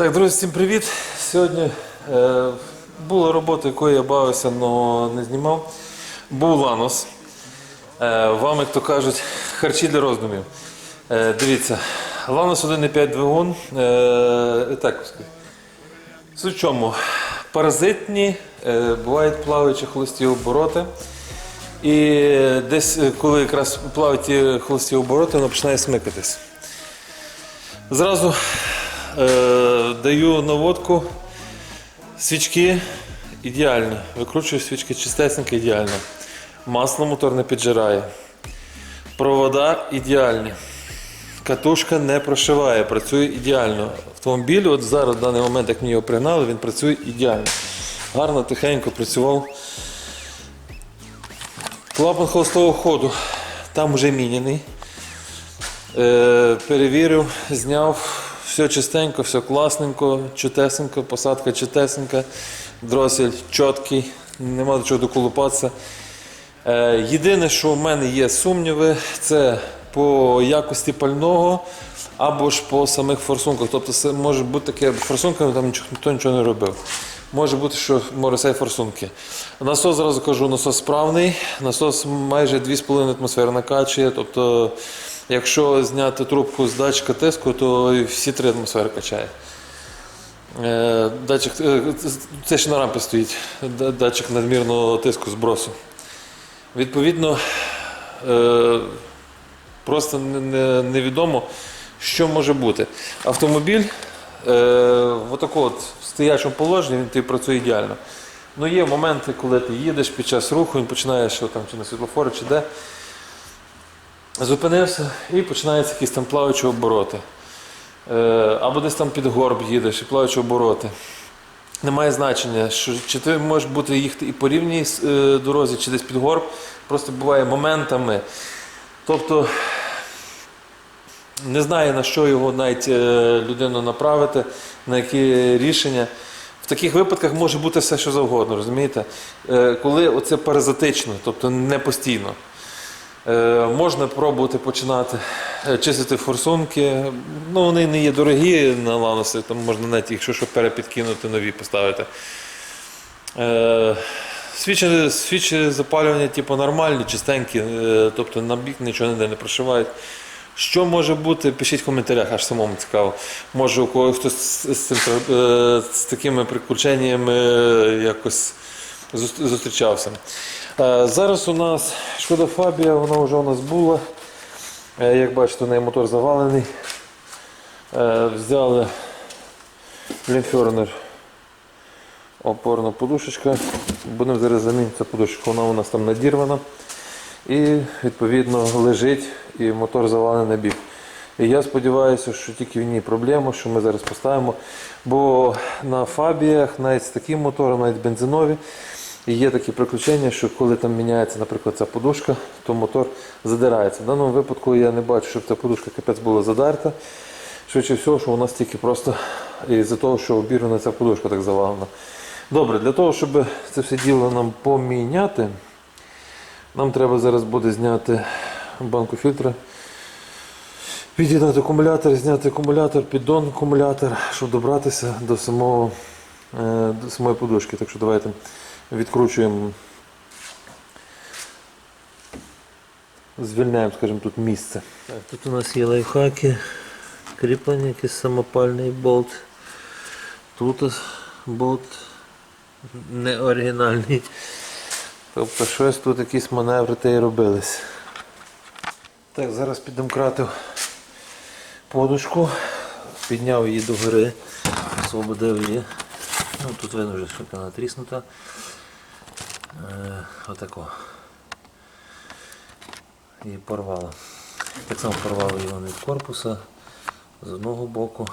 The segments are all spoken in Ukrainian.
Так, друзі, всім привіт. Сьогодні е, була робота, якою я бавився, але не знімав. Був Ланос. Е, вам, як то кажуть, харчі для роздумів. Е, дивіться, Ланос 1,5 двигун. Е, так, в чому? Паразитні, е, бувають плаваючі холості обороти. І десь, е, коли якраз плавають ті холості обороти, воно починає смикатись. Зразу даю наводку. Свічки ідеально. Викручую свічки чистесенько, ідеально. Масло мотор не піджирає. Провода ідеальні. Катушка не прошиває, працює ідеально. Автомобіль, от зараз в даний момент, як мені його пригнали, він працює ідеально. Гарно, тихенько працював. Клапан холостого ходу. Там вже міняний. Е, перевірив, зняв, все чистенько, все класненько, чутесенько, посадка чутесенька, дросель чіткий, нема до чого доколупатися. Е, єдине, що в мене є сумніви, це по якості пального або ж по самих форсунках. Тобто це може бути таке форсунками, там ніхто нічого не робив. Може бути, що моросей форсунки. Насос, зразу кажу, насос справний. Насос майже 2,5 атмосфери накачує. Тобто, якщо зняти трубку з датчика тиску, то всі 3 атмосфери качає. Е, Датчик, е, це ще на рампі стоїть. Датчик надмірного тиску збросу. Відповідно, е, просто не- не- невідомо, що може бути. Автомобіль в отаку от стоячому положенні він тобі працює ідеально. Ну є моменти, коли ти їдеш під час руху, він починає, що там чи на світлофорі, чи де. Зупинився і починаються якісь там плаваючі обороти. Е, або десь там під горб їдеш і плаваючі обороти. Немає значення, що, чи ти можеш бути їхати і по рівній е, дорозі, чи десь під горб. Просто буває моментами. Тобто не знає на що його навіть е, людину направити, на які рішення. В таких випадках може бути все, що завгодно, розумієте? Коли оце паразитично, тобто не постійно. Е, Можна пробувати починати е, чистити форсунки. Ну, вони не є дорогі на ланоси, тому можна навіть, якщо що перепідкинути, нові поставити. Е, Свічі, свічі запалювання типу, нормальні, чистенькі, тобто на бік нічого ніде не прошивають. Що може бути, пишіть в коментарях, аж самому цікаво. Може у когось хтось з, з, з такими приключеннями якось зустрічався. Е, Зараз у нас Шкода Фабія, вона вже у нас була. Е, Як бачите, у неї мотор завалений. Е, Взяли Лінфернер опорна подушечка. Будемо зараз замінити цю подушечку, вона у нас там надірвана. І відповідно лежить і мотор завалений на бік. І я сподіваюся, що тільки в ній проблема, що ми зараз поставимо. Бо на фабіях, навіть з таким мотором, навіть бензинові, є такі приключення, що коли там міняється, наприклад, ця подушка, то мотор задирається. В даному випадку я не бачу, щоб ця подушка капець була задерта. Швидше всього, що у нас тільки просто із-за того, що обірвана ця подушка так завалена. Добре, для того, щоб це все діло нам поміняти, нам треба зараз буде зняти банку фільтра, під'єднати акумулятор, зняти акумулятор, піддон акумулятор, щоб добратися до самого е, до самої подушки. Так що давайте відкручуємо, звільняємо, скажімо, тут місце. Так, тут у нас є лайфхаки, кріплення, якийсь самопальний болт. Тут болт не оригінальний. Тобто щось тут якісь маневри та й робились. Так, зараз піддомкратив подушку, підняв її до гори, освободив її. Ну, тут видно вже, що вона тріснута. Е, отако. І порвало. Так само порвало його від корпуса з одного боку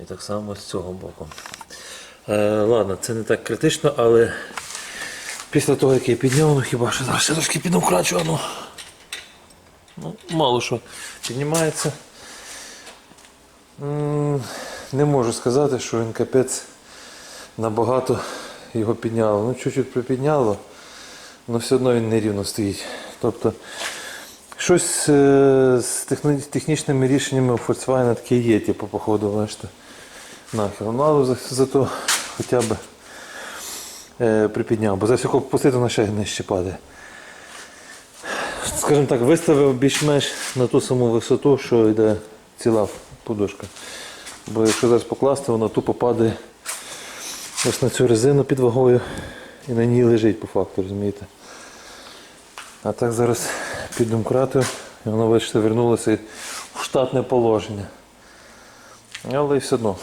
і так само з цього боку. Е, ладно, це не так критично, але після того, як я підняв, ну хіба що зараз ще трошки піддомкрачу, ну, ну мало що піднімається. Не можу сказати, що він капець набагато його підняло. Ну, чуть-чуть припідняло, але все одно він нерівно стоїть. Тобто щось е, з технічними рішеннями у Volkswagen таке є, типу, походу, бачите. нахер. Ну, але за, зато хоча б е, припідняв, бо за всього пустити на ще нижче падає. Скажімо так, виставив більш-менш на ту саму висоту, що йде ціла подушка. Бо якщо зараз покласти, вона тупо падає ось на цю резину під вагою і на ній лежить по факту, розумієте? А так зараз піддомкратив, і воно бачите, вернулося в штатне положення. Але і все одно.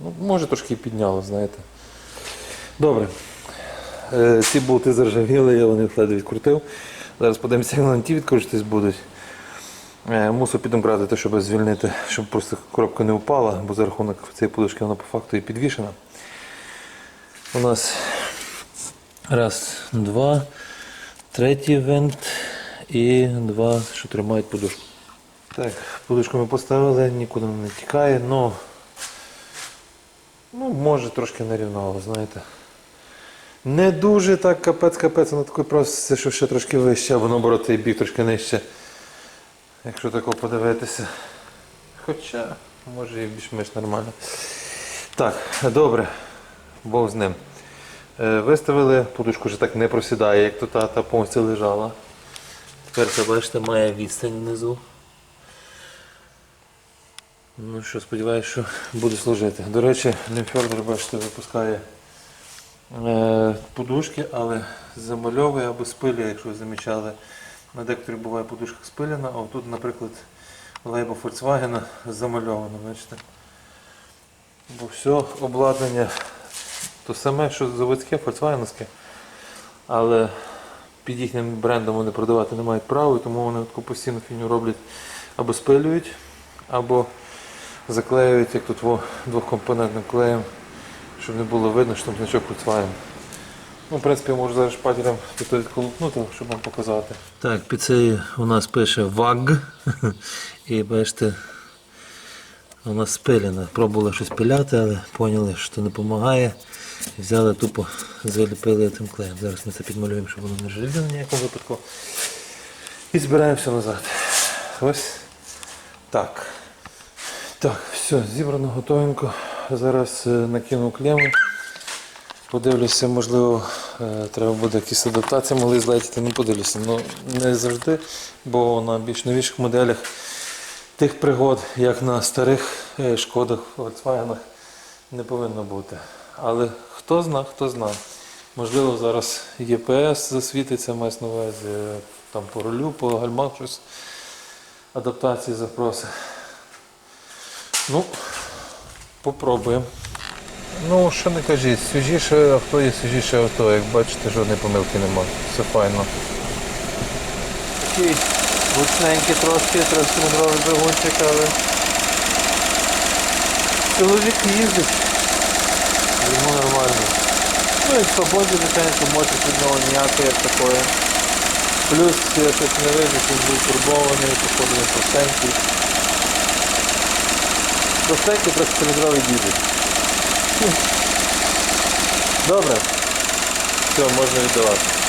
Ну, може трошки підняло, знаєте. Добре. Е, ці болти заржавіли, я вони ледве відкрутив. Зараз подивимося, як вони ті відкручуватись будуть. Е, мусив піддомкратити, щоб звільнити, щоб просто коробка не впала, бо за рахунок цієї подушки вона по факту і підвішена. У нас раз, два, третій винт і два, що тримають подушку. Так, подушку ми поставили, нікуди не тікає, но ну, може трошки нарівнало, знаєте. Не дуже так капець-капець, воно такий просто, що ще трошки вище, або наоборот цей бік трошки нижче. Якщо тако подивитися. Хоча, може і більш-менш нормально. Так, добре. Бог з ним. Е, Виставили, подушку вже так не просідає, як то та, та повністю лежала. Тепер це бачите, має відстань внизу. Ну що, сподіваюся, що буде служити. До речі, Лімфьордер, бачите, випускає е, подушки, але замальовує або спилює, якщо ви замічали. На декторі буває подушка спилена, а тут, наприклад, лейба Volkswagen замальована, бачите. Бо все обладнання то саме, що заводське, фольксвагеновське, але під їхнім брендом вони продавати не мають права, тому вони таку постійну фігню роблять або спилюють, або заклеюють, як тут двохкомпонентним клеєм, щоб не було видно, що там значок Volkswagen. Ну, в принципі, я можу зараз шпателем тут відколупнути, щоб вам показати. Так, під цією у нас пише VAG. І бачите, вона спилена. Пробували щось пиляти, але поняли, що не допомагає. Взяли тупо, заліпили тим клеєм. Зараз ми це підмалюємо, щоб воно не жаліло в ніякому випадку. І збираємо все назад. Ось так. Так, все, зібрано готовенько. Зараз е, накину клеми. Подивлюся, можливо, е, треба буде якісь адаптації могли злетіти, не подивлюся. Ну, не завжди, бо на більш новіших моделях тих пригод, як на старих е, шкодах, Volkswagen, не повинно бути. Але хто зна, хто зна. Можливо, зараз ЄПС засвітиться, маю на увазі, е, там по рулю, по гальмах щось адаптації запроси. Ну, попробуємо. Ну, що не кажіть, свіжіше авто є свіжіше авто, як бачите, жодної помилки нема. Все файно. Такий гучненький трошки, трьохциліндровий двигунчик, але чоловік їздить. Йому нормально. Ну і свободі, звичайно, що мочі від нього ніякої як такої. Плюс я щось не вижу, що він був турбований, походу він простенький. Простенький трьохциліндровий дізель. Добре. Все, можна віддавати.